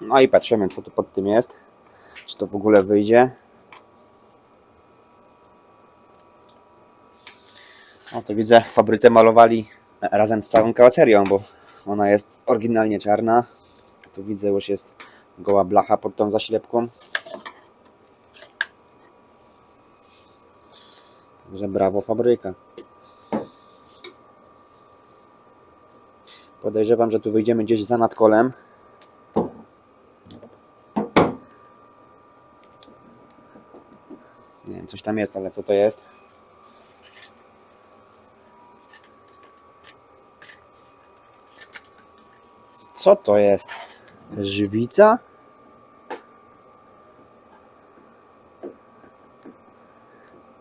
No i patrzymy, co tu pod tym jest. Czy to w ogóle wyjdzie. O, to widzę, w fabryce malowali razem z całą karoserią, bo ona jest oryginalnie czarna. Tu widzę, już jest goła blacha pod tą zaślepką. Także brawo fabryka. Podejrzewam, że tu wyjdziemy gdzieś za nadkolem. Nie wiem, coś tam jest, ale co to jest? Co to jest? Żywica?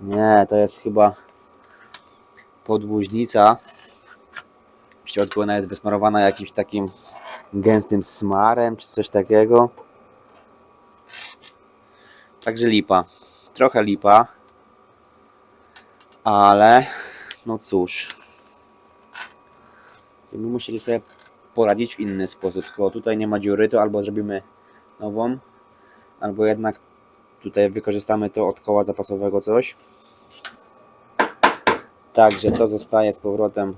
Nie, to jest chyba podłuźnica. W środku ona jest wysmarowana jakimś takim gęstym smarem czy coś takiego. Także lipa. Trochę lipa. Ale no cóż. My musieli sobie poradzić w inny sposób. Skoro tutaj nie ma dziury, to albo zrobimy nową, albo jednak tutaj wykorzystamy to od koła zapasowego coś. Także to zostaje z powrotem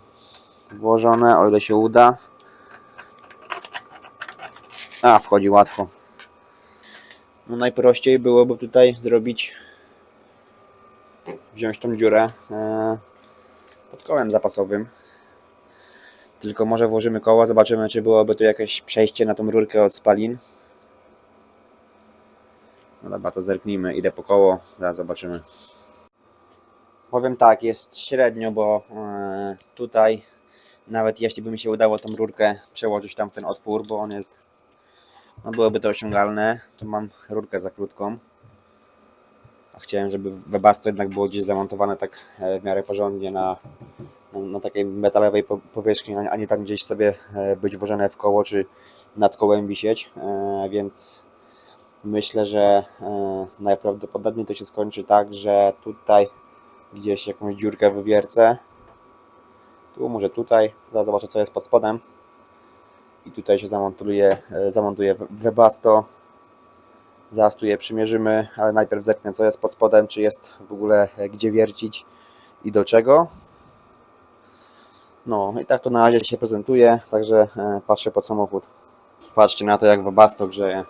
włożone, o ile się uda. A, wchodzi łatwo. No najprościej byłoby tutaj zrobić, wziąć tą dziurę e, pod kołem zapasowym. Tylko może włożymy koło, zobaczymy czy byłoby tu jakieś przejście na tą rurkę od spalin. No dobra, to zerknijmy, idę po koło, zaraz zobaczymy. Powiem tak, jest średnio, bo e, tutaj nawet jeśli by mi się udało tą rurkę przełożyć tam w ten otwór, bo on jest, no byłoby to osiągalne, to mam rurkę za krótką. A chciałem, żeby webasto jednak było gdzieś zamontowane tak e, w miarę porządnie na, na, takiej metalowej po- powierzchni, a nie- tam gdzieś sobie e, być włożone w koło czy nad kołem wisieć, e, więc myślę, że najprawdopodobniej to się skończy tak, że tutaj gdzieś jakąś dziurkę wywiercę. Tu, może tutaj. Zaraz zobaczę, co jest pod spodem. I tutaj się zamontuje, zamontuje webasto. Zaraz tu je przymierzymy, ale najpierw zerknę, co jest pod spodem, czy jest w ogóle e, gdzie wiercić i do czego. No i tak to na razie się prezentuje, także e, patrzę pod samochód. Patrzcie na to, jak webasto grzeje.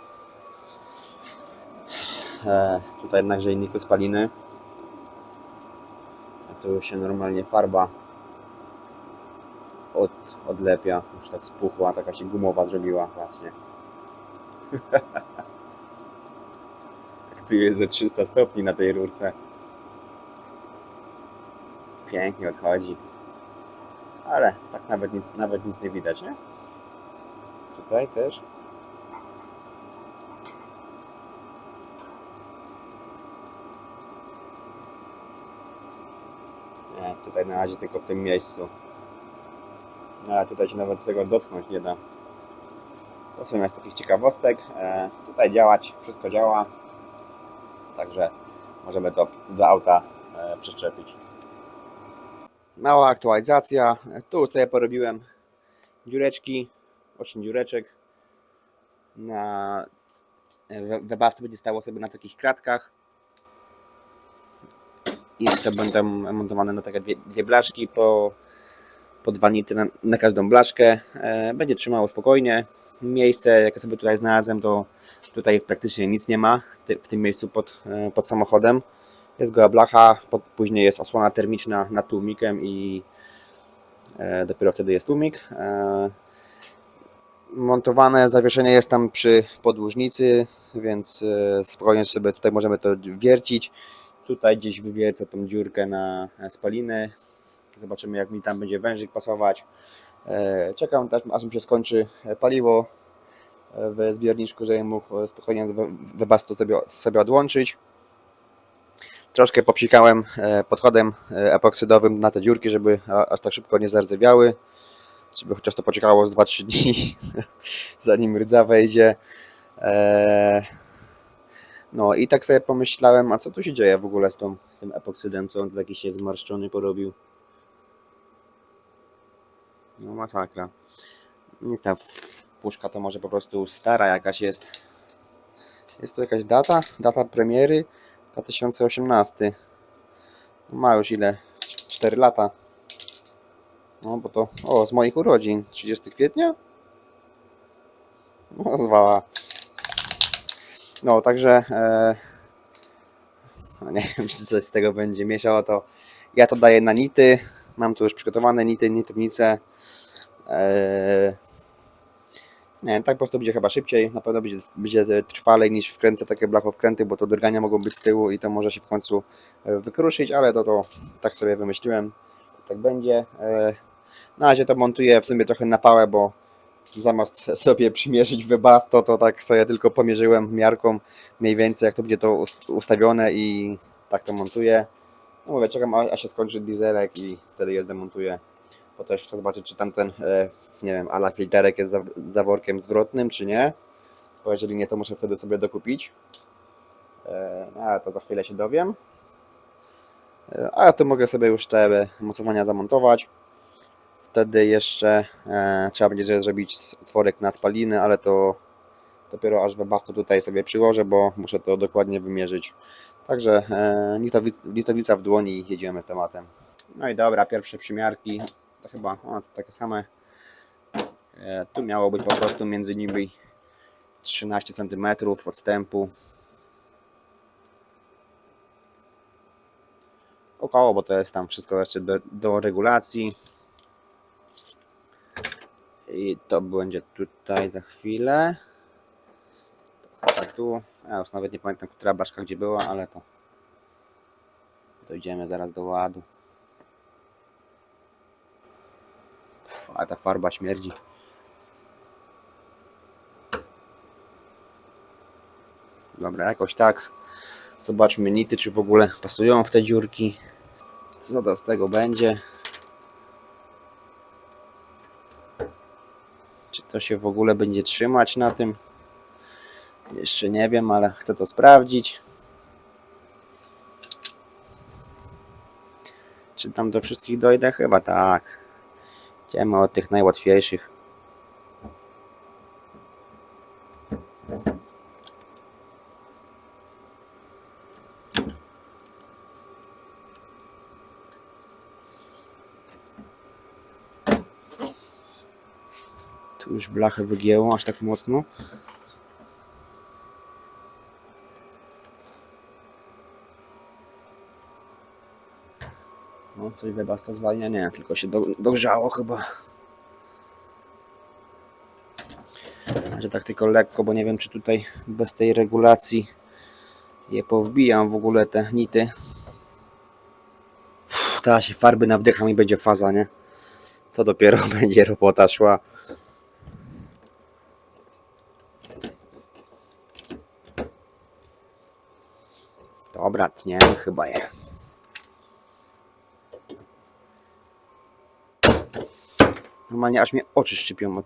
E, tutaj na grzejniku spaliny. A tu się normalnie farba od, odlepia. Już tak spuchła, taka się gumowa zrobiła. Patrzcie. Tu jest ze 300 stopni na tej rurce. Pięknie odchodzi. Ale tak nawet nic, nawet nic nie widać, nie? Tutaj też. Nie, tutaj na razie tylko w tym miejscu. No, ale tutaj się nawet tego dotknąć nie da. To w sumie jest takich ciekawostek. E, tutaj działać, wszystko działa. Także możemy to do auta e, przyczepić. Mała aktualizacja. Tu sobie porobiłem dziureczki, 8 dziureczek. Na we- Webasto będzie stało sobie na takich kratkach. I jeszcze będą montowane na takie dwie, dwie blaszki po, po dwa nity na, na każdą blaszkę. E, będzie trzymało spokojnie. Miejsce, jakie sobie tutaj znalazłem, to tutaj praktycznie nic nie ma w tym miejscu pod, e, pod samochodem. Jest goła blacha, później jest osłona termiczna nad tłumikiem i e, dopiero wtedy jest tłumik. E, montowane zawieszenie jest tam przy podłużnicy, więc spokojnie sobie tutaj możemy to wiercić. Tutaj gdzieś wywiercę tą dziurkę na spaliny. Zobaczymy jak mi tam będzie wężyk pasować. E, Czekam też aż mi się skończy paliwo e, w zbiorniczku, żebym mógł spokojnie webasto sobie, sobie odłączyć. Troszkę popsikałem e, podchodem e, epoksydowym na te dziurki, żeby aż tak szybko nie zardzewiały. Żeby chociaż to poczekało z 2-3 dni, zanim rdza wejdzie. E, No i tak sobie pomyślałem, a co tu się dzieje w ogóle z, tą, z tym epoksydem, co on jakiś się zmarszczony porobił. No masakra. Nic tam, w- puszka to może po prostu stara jakaś jest. Jest tu jakaś data? Data premiery 2018. No Ma już ile? 4 lata. No bo to, o, z moich urodzin. 30 kwietnia? No, zwała. No, także e, no nie wiem, czy coś z tego będzie mieszało, to ja to daję na nity. Mam tu już przygotowane nity, nitownice. E, nie wiem, tak po prostu będzie chyba szybciej. Na pewno będzie, będzie trwalej niż wkręty, takie blachowkręty, bo to drgania mogą być z tyłu i to może się w końcu e, wykruszyć, ale to, to tak sobie wymyśliłem. Tak będzie. E, na razie to montuję w sumie trochę na pałę, bo zamiast sobie przymierzyć webasto, to tak sobie tylko pomierzyłem miarką mniej więcej jak to będzie to ust- ustawione i tak to montuję. No mówię, czekam aż się skończy dieselek i wtedy je zdemontuję. Bo też chcę zobaczyć, czy tamten, e, nie wiem, ala filterek jest za, zaworkiem zwrotnym, czy nie. Bo jeżeli nie, to muszę wtedy sobie dokupić. E, ale to za chwilę się dowiem. E, a to mogę sobie już te mocowania zamontować. Wtedy jeszcze trzeba będzie zrobić otworek na spaliny, ale to dopiero aż webasto tutaj sobie przyłożę, bo muszę to dokładnie wymierzyć. Także litowic, litowica w dłoni i jedziemy z tematem. No i dobra, pierwsze przymiarki to chyba o, takie same. E, tu miało być po prostu między nimi 13 cm odstępu. Około, bo to jest tam wszystko jeszcze do, do regulacji. I to będzie tutaj za chwilę. Chyba tu. Ja już nawet nie pamiętam, która blaszka gdzie była, ale to dojdziemy zaraz do ładu. A ta farba śmierdzi. Dobra, jakoś tak. Zobaczmy nity, czy w ogóle pasują w te dziurki. Co to z tego będzie? Czy to się w ogóle będzie trzymać na tym? Jeszcze nie wiem, ale chcę to sprawdzić. Czy tam do wszystkich dojdę? Chyba tak. Idziemy od tych najłatwiejszych. Tu już blachę wygięło aż tak mocno. Coś webasta zwalnia? Nie, tylko się do, dogrzało chyba. Że tak tylko lekko, bo nie wiem czy tutaj bez tej regulacji je powbijam w ogóle te nity. Teraz się farby nawdycham i będzie faza, nie? To dopiero będzie robota szła. Dobra, tniemy chyba je. Normalnie aż mnie oczy szczypią.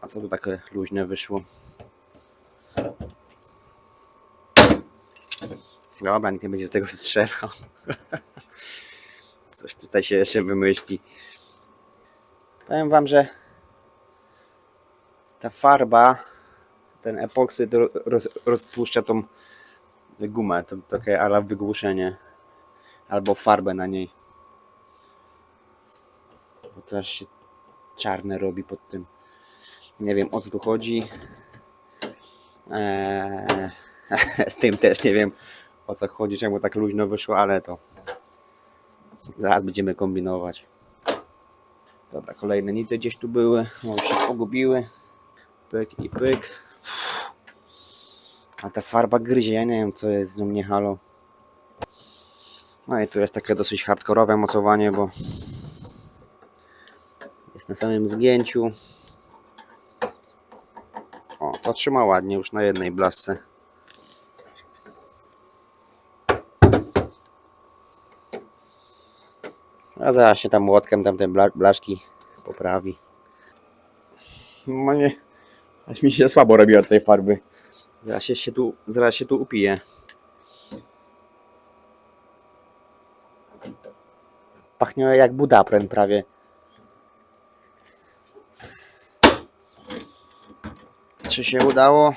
A co tu takie luźne wyszło? Dobra, nikt nie będzie z tego strzelał. Coś tutaj się jeszcze wymyśli. Powiem wam, że ta farba, ten epoksyd ro- roz, rozpuszcza tą gumę, to takie ala wygłuszenie. Albo farbę na niej. Bo teraz się czarne robi pod tym. Nie wiem o co tu chodzi. Eee, z tym też nie wiem o co chodzi, czemu tak luźno wyszło, ale to zaraz będziemy kombinować. Dobra, kolejne nity gdzieś tu były, może się pogubiły. Pyk i pyk. A ta farba gryzie, ja nie wiem co jest z nią nie halo. No i tu jest takie dosyć hardkorowe mocowanie, bo jest na samym zgięciu. O, to trzyma ładnie już na jednej blaszce. A zaraz się tam młotkiem tamte bla blaszki poprawi. No nie, aż mi się słabo robi od tej farby. Zaraz się, się tu, zaraz się tu upije. Pachnie jak budapren prawie. Czy się udało?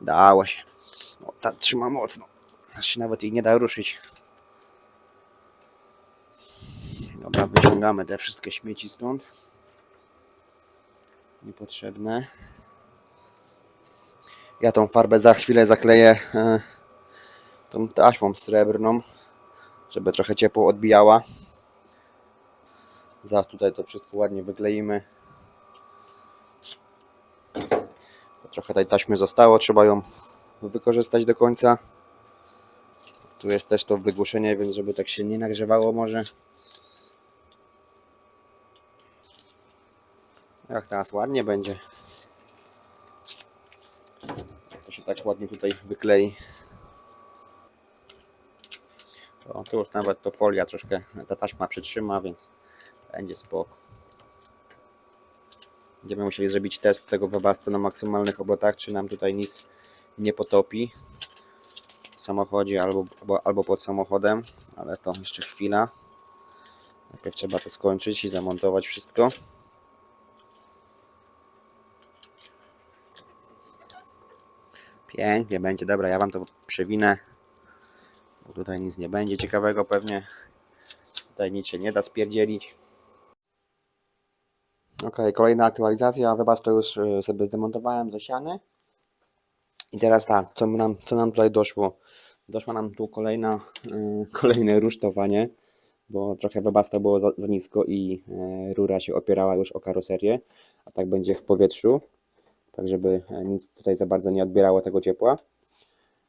Dało się. O, ta trzyma mocno. Się nawet jej nie da ruszyć. Dobra, wyciągamy te wszystkie śmieci stąd. Niepotrzebne. Ja tą farbę za chwilę zakleję e, tą taśmą srebrną, żeby trochę ciepło odbijała. Zaraz tutaj to wszystko ładnie wykleimy. Trochę tej taśmy zostało, trzeba ją wykorzystać do końca. Tu jest też to wygłuszenie, więc żeby tak się nie nagrzewało może. Jak teraz ładnie będzie. To się tak ładnie tutaj wyklei. Tu już nawet to folia troszkę, ta taśma przytrzyma, więc będzie spoko. Będziemy musieli zrobić test tego webastu na maksymalnych obrotach, czy nam tutaj nic nie potopi w samochodzie albo, albo, albo pod samochodem, ale to jeszcze chwila. Najpierw trzeba to skończyć i zamontować wszystko. Pięknie będzie, dobra, ja Wam to przewinę, bo tutaj nic nie będzie ciekawego pewnie. Tutaj nic się nie da spierdzielić. Ok, kolejna aktualizacja. Webas to już e, sobie zdemontowałem z osiany. I teraz tak, co nam, co nam tutaj doszło? Doszło nam tu kolejna, e, kolejne rusztowanie, bo trochę Webasta było za, za nisko i e, rura się opierała już o karoserię, a tak będzie w powietrzu, tak żeby nic tutaj za bardzo nie odbierało tego ciepła.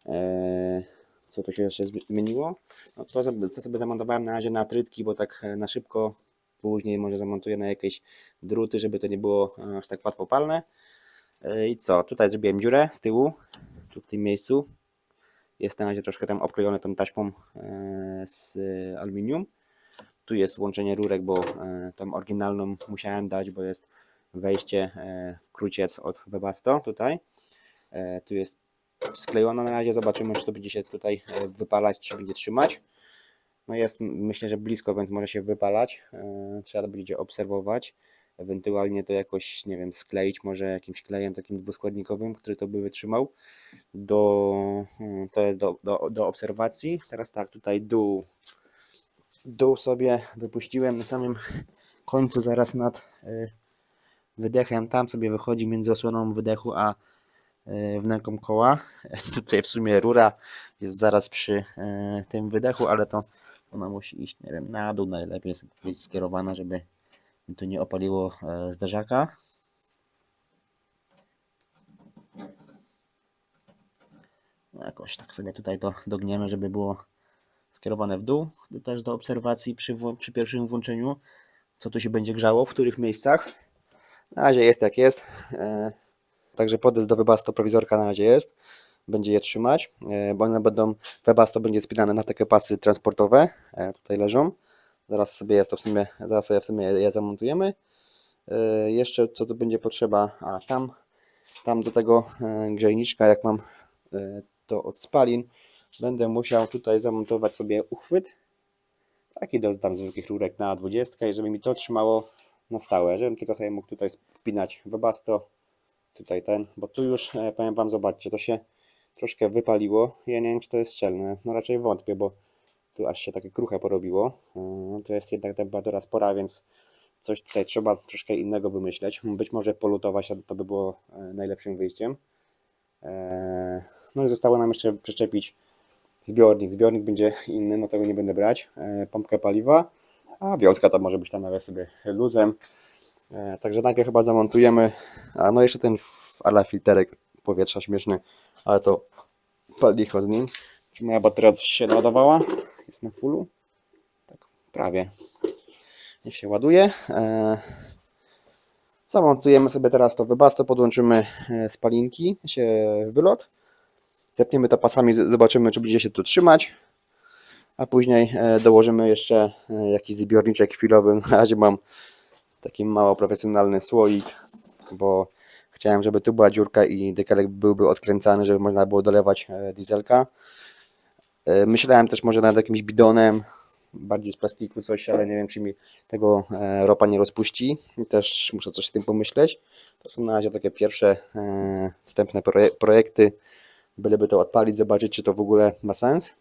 E, co tu się jeszcze zmieniło? No to, to sobie zamontowałem na razie na trytki, bo tak na szybko Później może zamontuję na jakieś druty, żeby to nie było e, aż tak łatwo palne. E, I co? Tutaj zrobiłem dziurę z tyłu, tu w tym miejscu. Jest na razie troszkę tam obklejone tą taśmą e, z aluminium. Tu jest łączenie rurek, bo tą oryginalną musiałem dać, bo jest wejście w od Webasto tutaj. Tu jest sklejona na razie, zobaczymy czy to będzie się tutaj wypalać, czy będzie trzymać. No jest myślę, że blisko, więc może się wypalać. E, Trzeba będzie obserwować. Ewentualnie to jakoś, nie wiem, skleić może jakimś klejem takim dwuskładnikowym, który to by wytrzymał. Do, hmm, to jest do, do, do obserwacji. Teraz tak, tutaj dół. Dół sobie wypuściłem na samym końcu, zaraz nad e, wydechem. Tam sobie wychodzi między osłoną wydechu a e, wnęką koła. Tutaj w sumie rura jest zaraz przy tym wydechu, ale to ona musi iść, nie wiem, na dół najlepiej jest być skierowana, żeby to nie opaliło e, zderzaka. No jakoś tak sobie tutaj to dogniemy, żeby było skierowane w dół. Też do obserwacji przy, przy pierwszym włączeniu, co tu się będzie grzało, w których miejscach. Na razie jest jak jest. E, Także podest do Webasto prowizorka na razie jest. Będzie je trzymać, e, bo one będą, Webasto będzie spinane na takie pasy transportowe. e, Tutaj leżą. Zaraz sobie to w sumie, zaraz sobie w sumie je zamontujemy. E, Jeszcze co tu będzie potrzeba? A tam, tam do tego grzejniczka, jak mam to od spalin, będę musiał tutaj zamontować sobie uchwyt. Taki do tam zwykłych rurek na 20 i żeby mi to trzymało na stałe, żebym tylko sobie mógł tutaj spinać Webasto tutaj ten, bo tu już powiem Wam, zobaczcie, to się troszkę wypaliło. Ja nie wiem, czy to jest szczelne. No raczej wątpię, bo tu aż się takie kruche porobiło. Yy, To jest jednak temperatura spora, więc coś tutaj trzeba troszkę innego wymyśleć. Być może polutować, to by było e, najlepszym wyjściem. E, No i zostało nam jeszcze przyczepić zbiornik. Zbiornik będzie inny, no tego nie będę brać. E, Pompkę paliwa, a wiązka to może być tam nawet sobie luzem. E, Także najpierw chyba zamontujemy, a no jeszcze ten ala filterek powietrza śmieszny, ale to licho z nim. Moja bateria się ładowała? Jest na fullu? Tak, prawie. Niech się ładuje. E, Zamontujemy sobie teraz to wybasto, podłączymy e, spalinki, się wylot. Zepniemy to pasami, zobaczymy czy będzie się tu trzymać. A później e, dołożymy jeszcze jakiś zbiorniczek chwilowy. Na razie mam taki mało profesjonalny słoik, bo chciałem, żeby tu była dziurka i dekalek byłby odkręcany, żeby można było dolewać e, dieselka. E, Myślałem też może nad jakimś bidonem, bardziej z plastiku coś, ale nie wiem czy mi tego e, ropa nie rozpuści. Też muszę coś z tym pomyśleć. To są na razie takie pierwsze wstępne proje projekty. Byleby to odpalić, zobaczyć czy to w ogóle ma sens.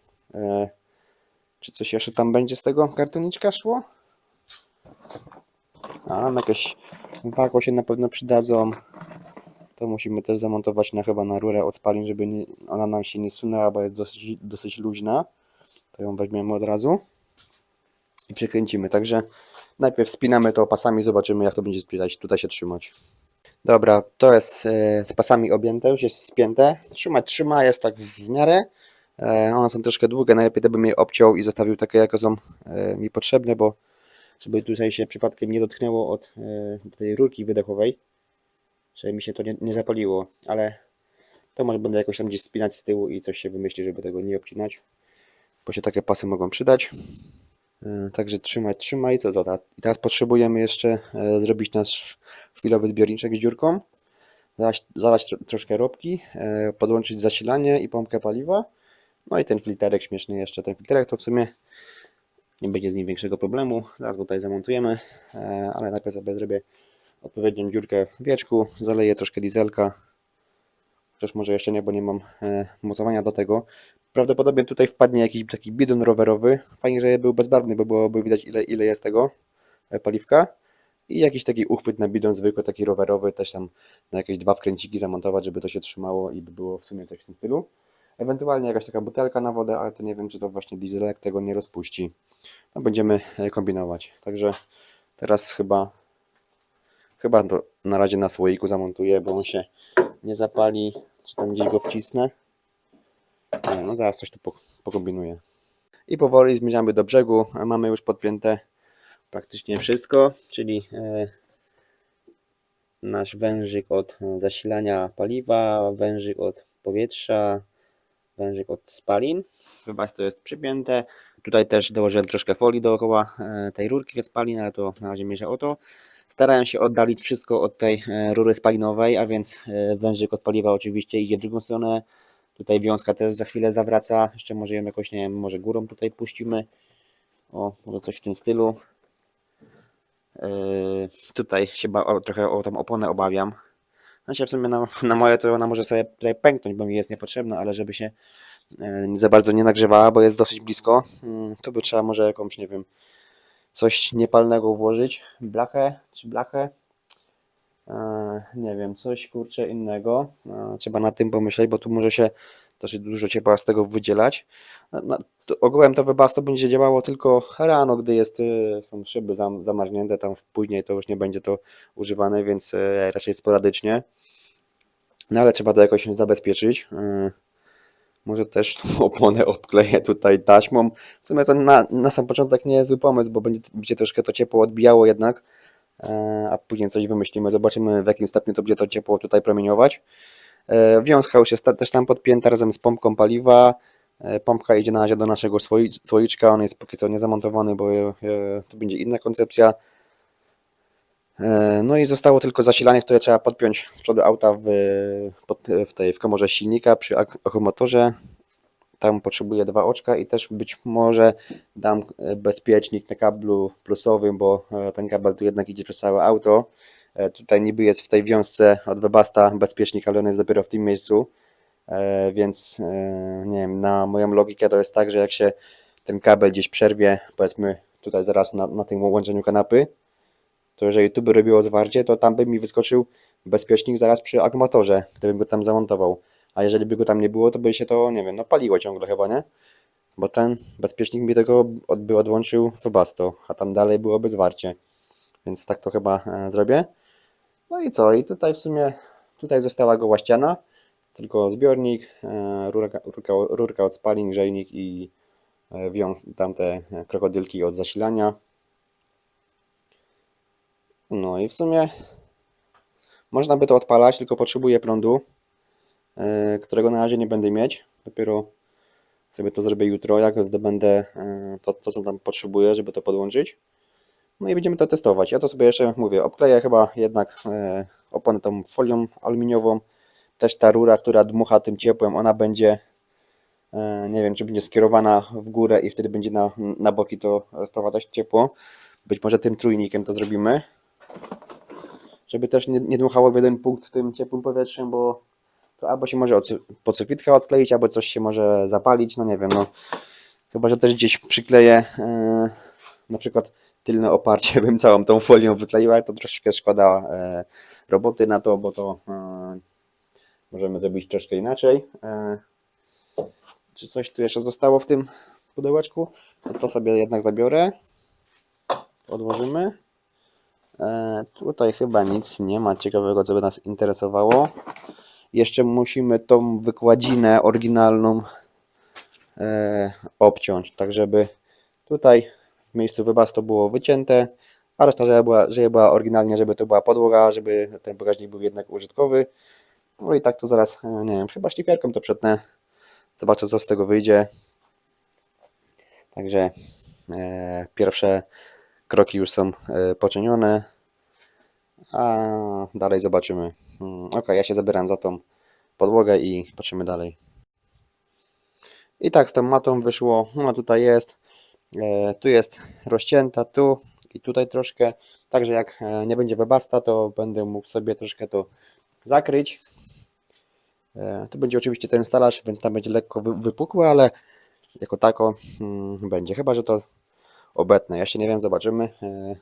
Czy coś jeszcze tam będzie z tego kartoniczka szło? A, jakieś wako się na pewno przydadzą. To musimy też zamontować na chyba na rurę od spalin, żeby nie, ona nam się nie sunęła, bo jest dosyć, dosyć luźna. To ją weźmiemy od razu i przekręcimy. Także najpierw spinamy to pasami, zobaczymy jak to będzie tutaj, tutaj się trzymać. Dobra, to jest e, z pasami objęte, już jest spięte. Trzymać trzyma, jest tak w miarę. E, one są troszkę długie, najlepiej to bym je obciął i zostawił takie, jakie są e, mi potrzebne, bo żeby tutaj się przypadkiem nie dotknęło od e, tej rurki wydechowej, żeby mi się to nie, nie zapaliło, ale to może będę jakoś tam gdzieś spinać z tyłu i coś się wymyśli, żeby tego nie obcinać, bo się takie pasy mogą przydać. E, Także trzymaj, trzymaj. Co ta- I teraz potrzebujemy jeszcze e, zrobić nasz chwilowy zbiorniczek z dziurką, zalać, zalać tro, troszkę ropki, e, podłączyć zasilanie i pompkę paliwa. No i ten filterek śmieszny jeszcze. Ten filterek to w sumie nie będzie z nim większego problemu. Zaraz go tutaj zamontujemy, ale najpierw sobie zrobię odpowiednią dziurkę w wieczku, zaleję troszkę dieselka. Chociaż może jeszcze nie, bo nie mam e, mocowania do tego. Prawdopodobnie tutaj wpadnie jakiś taki bidon rowerowy. Fajnie, że był bezbarwny, bo byłoby widać ile, ile jest tego e, paliwka. I jakiś taki uchwyt na bidon zwykły, taki rowerowy, też tam na jakieś dwa wkręciki zamontować, żeby to się trzymało i by było w sumie coś w tym stylu. Ewentualnie jakaś taka butelka na wodę, ale to nie wiem, czy to właśnie dieselek tego nie rozpuści. No będziemy e, kombinować. Także teraz chyba chyba to na razie na słoiku zamontuję, bo on się nie zapali. Czy tam gdzieś go wcisnę? Nie, no zaraz coś tu po- pokombinuję. I powoli zmierzamy do brzegu. Mamy już podpięte praktycznie wszystko, czyli e, nasz wężyk od e, zasilania paliwa, wężyk od powietrza, wężyk od spalin. Wybacz, to jest przypięte. Tutaj też dołożyłem troszkę folii dookoła e, tej rurki od spalin, ale to na razie mierzę o to. Starałem się oddalić wszystko od tej e, rury spalinowej, a więc e, wężyk od paliwa oczywiście idzie w drugą stronę. Tutaj wiązka też za chwilę zawraca. Jeszcze może ją jakoś, nie wiem, może górą tutaj puścimy. O, może coś w tym stylu. Yy, tutaj się o, trochę o tą oponę obawiam. Znaczy w sumie na, na moje to ona może sobie tutaj pęknąć, bo mi jest niepotrzebna, ale żeby się e, za bardzo nie nagrzewała, bo jest dosyć blisko, mm, to by trzeba może jakąś, nie wiem, coś niepalnego włożyć. Blachę czy blachę. E, nie wiem, coś kurczę innego. E, trzeba na tym pomyśleć, bo tu może się dosyć dużo ciepła z tego wydzielać. E, No, ogółem to wybasto będzie działało tylko rano, gdy jest, są szyby zam, zamarznięte, tam później to już nie będzie to używane, więc raczej sporadycznie. No ale trzeba to jakoś zabezpieczyć. Może też tą oponę obkleję tutaj taśmą. W sumie to na, na sam początek nie jest zły pomysł, bo będzie, będzie troszkę to ciepło odbijało jednak. E, A później coś wymyślimy. Zobaczymy w jakim stopniu to będzie to ciepło tutaj promieniować. E, Wiązka już jest też tam podpięta razem z pompką paliwa. E, Pompka idzie na razie do naszego słoi- słoiczka. On jest póki co niezamontowany, bo to będzie inna koncepcja. E, No i zostało tylko zasilanie, które trzeba podpiąć z przodu auta w, w tej w komorze silnika przy ak- akumulatorze. Tam potrzebuję dwa oczka i też być może dam e, bezpiecznik na kablu plusowym, bo e, ten kabel tu jednak idzie przez całe auto. Tutaj niby jest w tej wiązce od Webasta bezpiecznik, ale on jest dopiero w tym miejscu. Więc nie wiem, na moją logikę to jest tak, że jak się ten kabel gdzieś przerwie, powiedzmy tutaj zaraz na, na tym łączeniu kanapy, to jeżeli tu by robiło zwarcie, to tam by mi wyskoczył bezpiecznik zaraz przy akumulatorze, gdybym go tam zamontował. A jeżeli by go tam nie było, to by się to, nie wiem, no paliło ciągle chyba, nie? Bo ten bezpiecznik mi tego by odłączył w basto, a tam dalej byłoby zwarcie. Więc tak to chyba e, zrobię. No i co? I tutaj w sumie, tutaj została goła ściana, tylko zbiornik, e, rurka, rurka, rurka od spalin, grzejnik i e, wiąz, tamte krokodylki od zasilania. No i w sumie można by to odpalać, tylko potrzebuję prądu, e, którego na razie nie będę mieć. Dopiero sobie to zrobię jutro, jak zdobędę e, to, to co tam potrzebuję, żeby to podłączyć. No i będziemy to testować. Ja to sobie jeszcze mówię, obkleję chyba jednak e, oponę tą folią aluminiową. Też ta rura, która dmucha tym ciepłem, ona będzie Nie wiem, czy będzie skierowana w górę i wtedy będzie na, na boki to sprowadzać ciepło. Być może tym trójnikiem to zrobimy. Żeby też nie, nie dmuchało w jeden punkt tym ciepłym powietrzem, bo to albo się może od, pod sufitka odkleić, albo coś się może zapalić, no nie wiem, no. Chyba, że też gdzieś przykleję e, na przykład tylne oparcie, bym całą tą folią wykleiła, to troszeczkę szkoda e, roboty na to, bo to e, możemy zrobić troszkę inaczej. Czy coś tu jeszcze zostało w tym pudełeczku? To, to sobie jednak zabiorę. Odłożymy. E, tutaj chyba nic nie ma ciekawego, co by nas interesowało. Jeszcze musimy tą wykładzinę oryginalną e, obciąć, tak żeby tutaj w miejscu wybastu było wycięte, a reszta, żeby była, żeby była oryginalnie, żeby to była podłoga, żeby ten bagażnik był jednak użytkowy. No i tak to zaraz, e, nie wiem, chyba szlifierką to przetnę. Zobaczę, co z tego wyjdzie. Także e, pierwsze kroki już są e, poczynione, a dalej zobaczymy. Mm, Ok, ja się zabieram za tą podłogę i patrzymy dalej. I tak z tą matą wyszło, ona tutaj jest, e, tu jest rozcięta, tu i tutaj troszkę, także jak e, nie będzie webasta, to będę mógł sobie troszkę to zakryć. Tu będzie oczywiście ten stalaż, więc tam będzie lekko wy- wypukłe, ale jako tako mm, będzie. Chyba, że to obetnę. Jeszcze nie wiem, zobaczymy. E,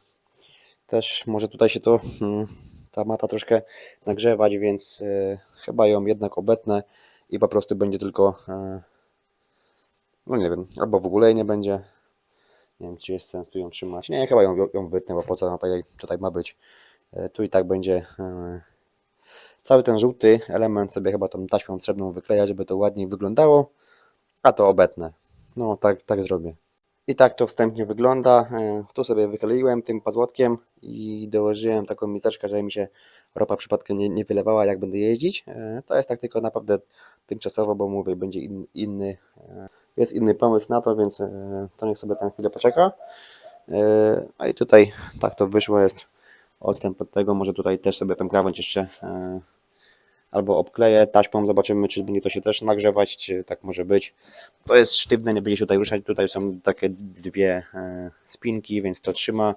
Też może tutaj się to mm, ta mata troszkę nagrzewać, więc e, chyba ją jednak obetnę i po prostu będzie tylko e, no nie wiem, albo w ogóle jej nie będzie. Nie wiem, czy jest sens tu ją trzymać. Nie, chyba ją, ją wytnę, bo po co ona tutaj, tutaj ma być. Tu i tak będzie cały ten żółty element sobie chyba tą taśmą trzebną wyklejać, żeby to ładniej wyglądało, a to obetnę. No tak, tak zrobię. I tak to wstępnie wygląda. E, Tu sobie wykleiłem tym pazłotkiem i dołożyłem taką miseczkę, żeby mi się ropa przypadkiem nie, nie wylewała jak będę jeździć. E, To jest tak tylko naprawdę tymczasowo, bo mówię, będzie in, inny, e, jest inny pomysł na to, więc to niech sobie tam chwilę poczeka. A i tutaj tak to wyszło, jest odstęp od tego, może tutaj też sobie ten krawędź jeszcze albo obkleję taśmą, zobaczymy czy będzie to się też nagrzewać, czy tak może być. To jest sztywne, nie będzie się tutaj ruszać, tutaj są takie dwie e, spinki, więc to trzyma,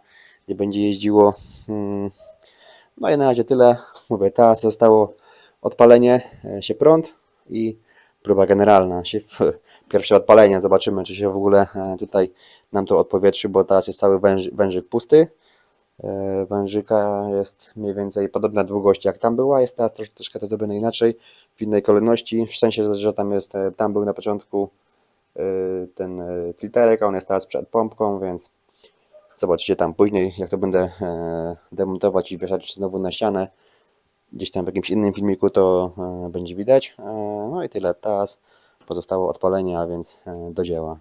nie będzie jeździło. Mm. No i na razie tyle, mówię, teraz zostało odpalenie e, się prąd i próba generalna, pierwsze odpalenie, zobaczymy czy się w ogóle e, tutaj nam to odpowietrzy, bo teraz jest cały węż, wężyk pusty. E, wężyka jest mniej więcej podobna długość jak tam była, jest teraz trosz, troszkę to zrobione inaczej, w innej kolejności, w sensie, że tam jest, e, tam był na początku e, ten filterek, a on jest teraz przed pompką, więc zobaczycie tam później, jak to będę demontować i wieszać znowu na ścianę, gdzieś tam w jakimś innym filmiku to będzie widać. No i tyle, teraz pozostało odpalenie, a więc do dzieła.